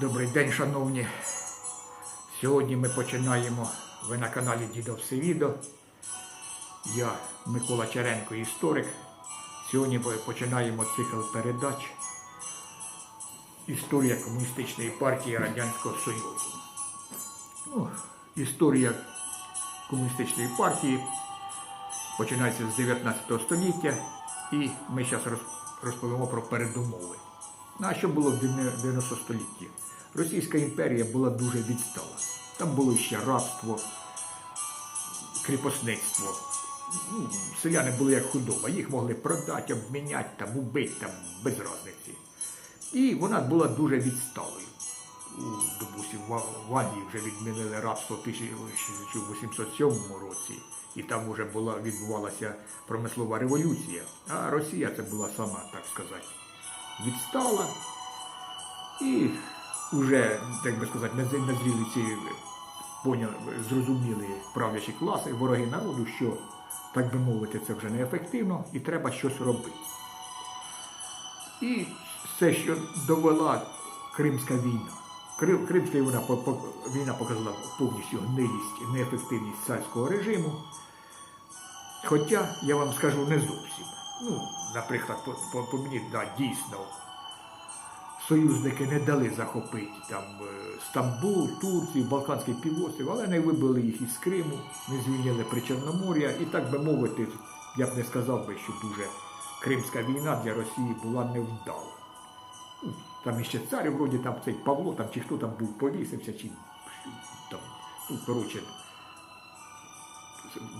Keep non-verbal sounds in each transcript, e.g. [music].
Добрий день, шановні. Сьогодні ми починаємо. Ви на каналі Дідо Всевідо. Я Микола Черенко, історик. Сьогодні ми починаємо цикл передач Історія Комуністичної партії Радянського Союзу. Ну, історія Комуністичної партії починається з 19 століття, і ми зараз розповімо про передумови. Ну, а що було в 90 столітті? Російська імперія була дуже відстала. Там було ще рабство, кріпосництво. Ну, селяни були як худоба, їх могли продати, обміняти, там, убити, там, без різниці. І вона була дуже відсталою. Допустим, в Англії вже відмінили рабство в 1807 році, і там вже була, відбувалася промислова революція. А Росія це була сама, так сказати, відстала. І вже, так би сказати, наз- назріли ці поняли, зрозуміли правлячі класи, вороги народу, що, так би мовити, це вже неефективно і треба щось робити. І все, що довела Кримська війна. Крим- Кримська війна, війна показала повністю гнилість і неефективність царського режиму. Хоча, я вам скажу, не зовсім. Ну, наприклад, по, по, по мені, да, дійсно, союзники не дали захопити там е, Стамбул, Турцію, Балканський півострів, але не вибили їх із Криму, не звільнили Причорномор'я. І так би мовити, я б не сказав би, що дуже Кримська війна для Росії була невдала. Ну, Там іще цар, вроді там цей Павло, там чи хто там був, повісився, чи там, ну, коротше,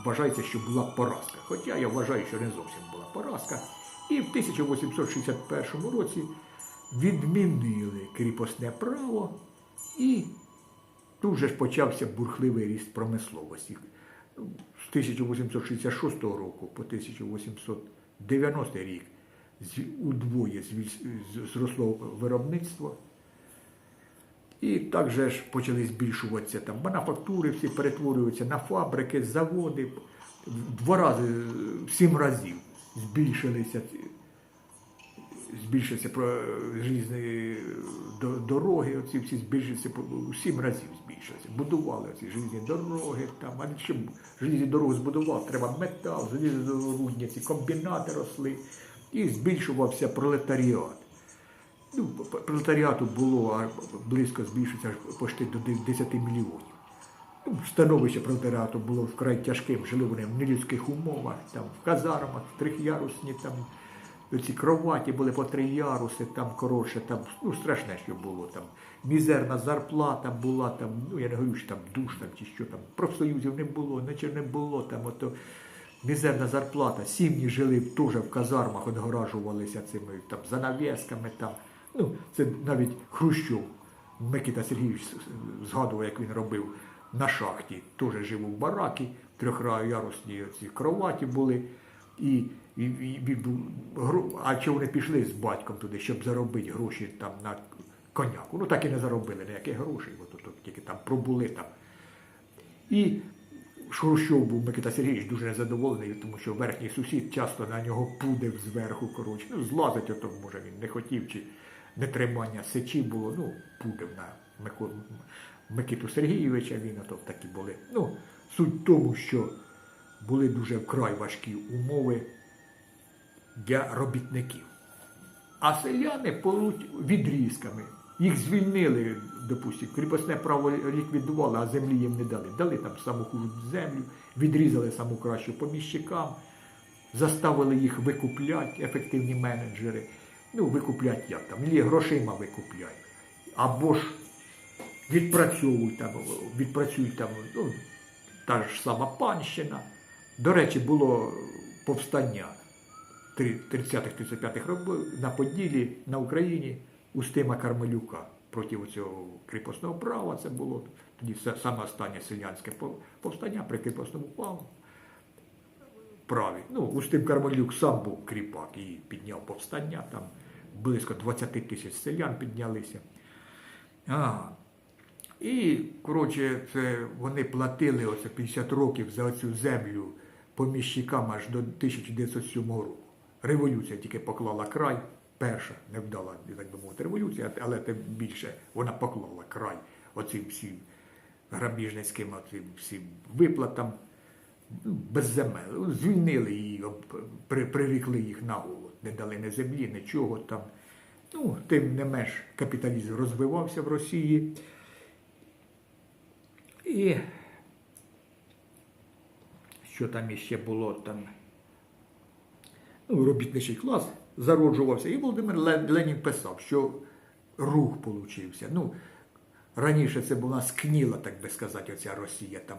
вважається, що була поразка. Хоча я вважаю, що не зовсім була поразка. І в 1861 році відмінили кріпосне право, і тут же ж почався бурхливий ріст промисловості. З 1866 року по 1890 рік удвоє зросло виробництво. І так же ж почали збільшуватися там мануфактури, всі перетворюються на фабрики, заводи. Два рази, сім разів збільшилися збільшився про різні дороги, оці всі збільшилися, у сім разів збільшилися. Будували ці желізні дороги, там, а щоб желізні дороги збудував, треба метал, залізорудні, ці комбінати росли, і збільшувався пролетаріат. Ну, пролетаріату було близько збільшиться почти до дев- 10 мільйонів. Ну, Становище пролетаріату було вкрай тяжким, жили вони в нелюдських умовах, там, в казармах, в трьохярусні, там, ці кроваті були по три яруси, там, коротше, там, ну, страшне, що було, там, мізерна зарплата була, там, ну, я не говорю, що там душ, там, чи що там, профсоюзів не було, нічого не було, там, ото, мізерна зарплата, сім'ї жили теж в казармах, одгоражувалися цими там, занавісками, там, ну, це навіть Хрущов, Микита Сергійович згадував, як він робив на шахті, теж жив у баракі, трьохярусні ці кроваті були. І, і, і, а чи вони пішли з батьком туди, щоб заробити гроші там на коняку. Ну так і не заробили ніяких грошей, бо тут, тут тільки там пробули там. І Хрущов був Микита Сергійович дуже незадоволений, тому що верхній сусід часто на нього пудив зверху, коротше. Ну, злазить, ото, може він не хотів, чи нетримання сечі було, ну, пудив на Микиту Сергійовича, він ото такі були. Ну, суть в тому, що були дуже вкрай важкі умови для робітників. А селяни полуть відрізками. Їх звільнили, допустимо, кріпосне право ліквідували, а землі їм не дали. Дали там саму хужу землю, відрізали саму кращу поміщикам, заставили їх викупляти, ефективні менеджери. Ну, викупляти як там, лі грошима викупляють. Або ж відпрацьовують там, відпрацюють там, ну, та ж сама панщина. До речі, було повстання 30-35-х років на Поділі, на Україні Устима Кармелюка проти цього кріпосного права. Це було тоді саме останнє селянське повстання при кріпосному праву. Праві. Ну, Устим Кармелюк сам був кріпак і підняв повстання. Там близько 20 тисяч селян піднялися. А, і, коротше, це вони платили оце 50 років за цю землю поміщикам аж до 1907 року. Революція тільки поклала край перша невдала, так би мовити, революція, але тим більше вона поклала край оцим всім грабіжницьким оцим всім виплатам. Ну, без земель. Ну, Звільнили її, прирікли їх на голод. Не дали ні землі, нічого там. Ну, тим не менш капіталізм розвивався в Росії. І що там іще було там? Ну, робітничий клас зароджувався. І Володимир Ленін писав, що рух получився. Ну, раніше це була скніла, так би сказати, оця Росія. Там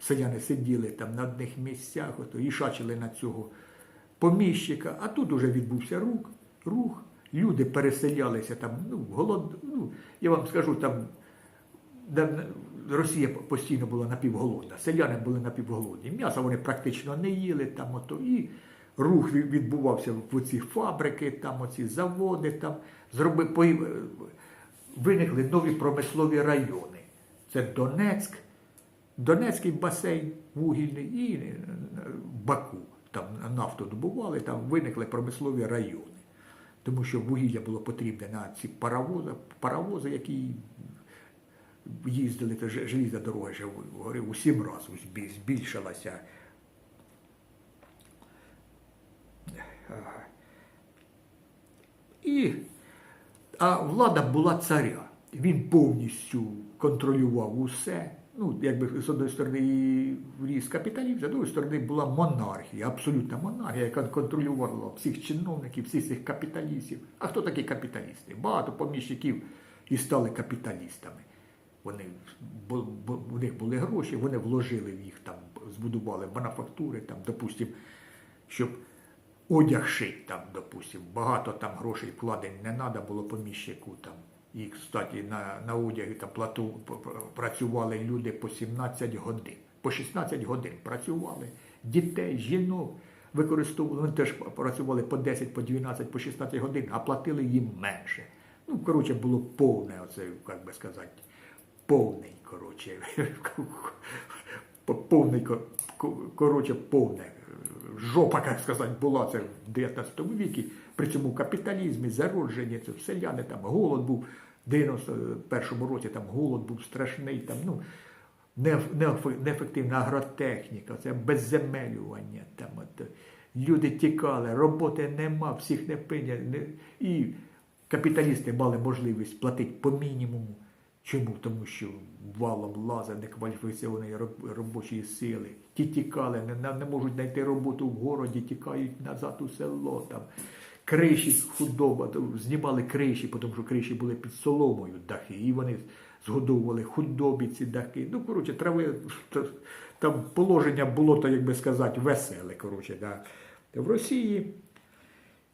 селяни сиділи там на одних місцях, ото, і шачили на цього поміщика, а тут уже відбувся рух, рух. Люди переселялися там, ну, голод, ну, я вам скажу, там Росія постійно була напівголодна, селяни були напівголодні. М'яса вони практично не їли там ото, і рух відбувався в ці фабрики, там оці заводи, там зроби, пої- виникли нові промислові райони. Це Донецьк, Донецький басейн вугільний і е, Баку. Там нафту добували, там виникли промислові райони. Тому що вугілля було потрібне на ці паровози, паровози які їздили, то желізна дорога вже говорив, у сім разів збільшилася. І, а влада була царя. Він повністю контролював усе. Ну, якби з одної сторони ріс капіталів, з іншої сторони була монархія, абсолютна монархія, яка контролювала всіх чиновників, всіх цих капіталістів. А хто такі капіталісти? Багато поміщиків і стали капіталістами. Вони у них були гроші, вони вложили в їх там, збудували мануфактури, там, допустим, щоб одяг шить там, допустим, багато там грошей вкладень не треба було поміщику там. І, кстати, на, на одягі там плату, працювали люди по 17 годин, по 16 годин працювали, дітей, жінок використовували, вони теж працювали по 10, по 12, по 16 годин, а платили їм менше. Ну, коротше, було повне, оце, як би сказати, повний, коротше, [laughs] повний, ко- ко- коротше, повне. Жопа, як сказати, була це в 19 віці. При цьому капіталізмі, зародження, це селяни, там голод був в 91-му році, там голод був страшний, там, ну, нееф- нееф- неефективна агротехніка, це безземелювання. Там, от, люди тікали, роботи нема, всіх не прийняли. не- І капіталісти мали можливість платити по мінімуму. Чому? Тому що валом лаза некваліфікованої роб- робочої сили. Ті тікали, не, не- не можуть знайти роботу в городі, тікають назад у село. Там. Криші худоба, знімали криші, тому що криші були під соломою дахи, і вони згодовували худобі ці дахи. Ну, коротше, трави, там положення було, то, як би сказати, веселе. Коротше, да. В Росії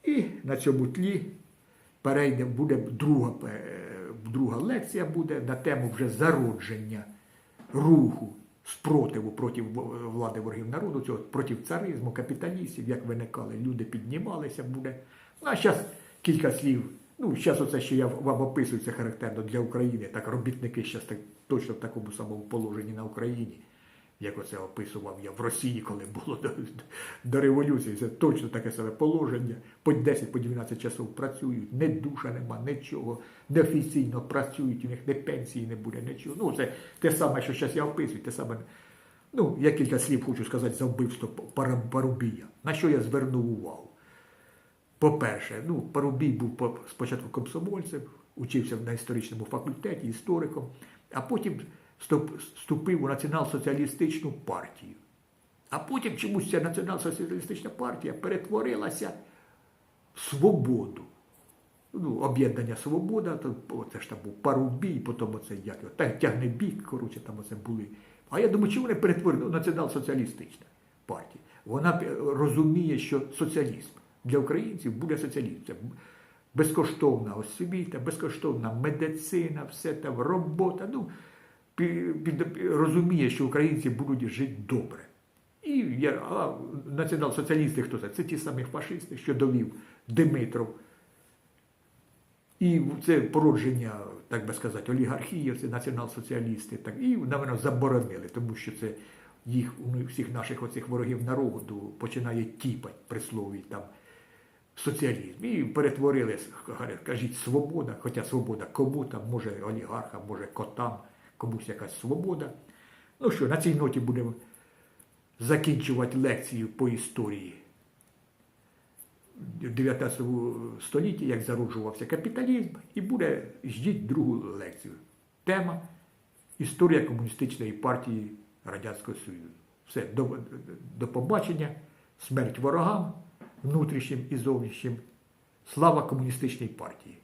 і на цьому тлі перейде, буде друга, е, друга лекція буде на тему вже зародження руху спротиву проти влади ворогів народу, цього проти царизму, капіталістів, як виникали, люди піднімалися, буде. Ну, а зараз кілька слів. Ну, зараз оце, що я вам описую, це характерно для України. Так робітники зараз так, точно в такому самому положенні на Україні як оце описував я в Росії, коли було до, до революції. Це точно таке саме положення. По 10, по 12 часов працюють, не душа нема, нічого, неофіційно працюють, у них не пенсії не буде, нічого. Ну, це те саме, що зараз я описую, те саме. Ну, я кілька слів хочу сказати за вбивство Парубія. На що я звернув увагу? По-перше, ну, Парубій був спочатку комсомольцем, учився на історичному факультеті, істориком, а потім вступив у націонал-соціалістичну партію. А потім чомусь ця націонал-соціалістична партія перетворилася в свободу. Ну, об'єднання Свобода, то о, це ж там був Парубій, потім оце як його, та- тягнебік, коротше, там оце були. А я думаю, чи вони перетворили націонал-соціалістична партія? Вона розуміє, що соціалізм для українців буде соціалізм. Це безкоштовна освіта, безкоштовна медицина, все там, робота. Ну, розуміє, що українці будуть жити добре. І я, а націонал-соціалісти хто це? Це ті самі фашисти, що довів Димитров. І це породження, так би сказати, олігархії, це націонал-соціалісти. Так, і напевно, заборонили, тому що це їх, у всіх наших оцих ворогів народу починає тіпать при слові там соціалізм. І перетворили, кажіть, свобода, хоча свобода кому там, може олігархам, може котам, комусь якась свобода. Ну що, на цій ноті будемо закінчувати лекцію по історії 19 столітті, як зароджувався капіталізм, і буде ждіть другу лекцію. Тема Історія комуністичної партії Радянського Союзу. Все, до, до побачення, смерть ворогам, внутрішнім і зовнішнім. Слава комуністичній партії!